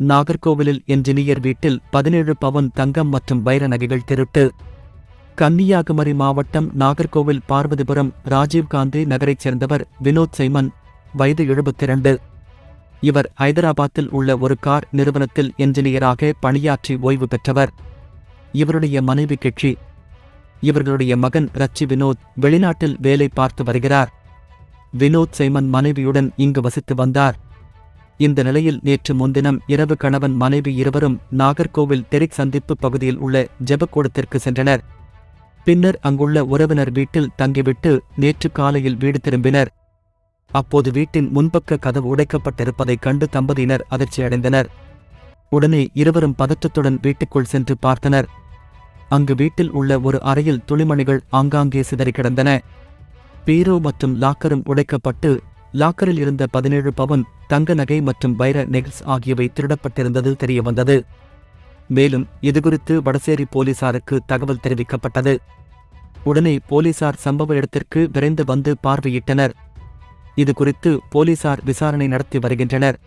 நாகர்கோவிலில் என்ஜினியர் வீட்டில் பதினேழு பவுன் தங்கம் மற்றும் வைர நகைகள் திருட்டு. கன்னியாகுமரி மாவட்டம் நாகர்கோவில் பார்வதிபுரம் ராஜீவ்காந்தி நகரைச் சேர்ந்தவர் வினோத் சைமன் வயது எழுபத்திரண்டு. இவர் ஹைதராபாத்தில் உள்ள ஒரு கார் நிறுவனத்தில் என்ஜினியராக பணியாற்றி ஓய்வு பெற்றவர். இவருடைய மனைவி கட்சி இவர்களுடைய மகன் ரச்சி வினோத் வெளிநாட்டில் வேலை பார்த்து வருகிறார். வினோத் சைமன் மனைவியுடன் இங்கு வசித்து வந்தார். இந்த நிலையில் நேற்று முன்தினம் இரவு கணவன் மனைவி இருவரும் நாகர்கோவில் தெரிக் சந்திப்பு பகுதியில் உள்ள ஜெபக்கூடத்திற்கு சென்றனர். பின்னர் அங்குள்ள உறவினர் வீட்டில் தங்கிவிட்டு நேற்று காலையில் வீடு திரும்பினர். அப்போது வீட்டின் முன்பக்க கதவு உடைக்கப்பட்டிருப்பதைக் கண்டு தம்பதியினர் அதிர்ச்சியடைந்தனர் உடனே இருவரும் பதற்றத்துடன் வீட்டுக்குள் சென்று பார்த்தனர். அங்கு வீட்டில் உள்ள ஒரு அறையில் துளிமணிகள் ஆங்காங்கே சிதறி கிடந்தன. பீரோ மற்றும் லாக்கரும் உடைக்கப்பட்டு லாக்கரில் இருந்த பதினேழு பவுன் தங்க நகை மற்றும் வைர நெகில்ஸ் ஆகியவை திருடப்பட்டிருந்தது தெரியவந்தது. மேலும் இதுகுறித்து வடசேரி போலீசாருக்கு தகவல் தெரிவிக்கப்பட்டது. உடனே போலீசார் சம்பவ இடத்திற்கு விரைந்து வந்து பார்வையிட்டனர். இது குறித்து போலீசார் விசாரணை நடத்தி வருகின்றனர்.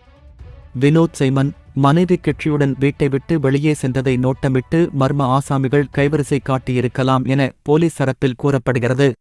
வினோத் சைமன் மனைவி கட்சியுடன் வீட்டை விட்டு வெளியே சென்றதை நோட்டமிட்டு மர்ம ஆசாமிகள் கைவரிசை காட்டியிருக்கலாம் என போலீஸ் தரப்பில் கூறப்படுகிறது.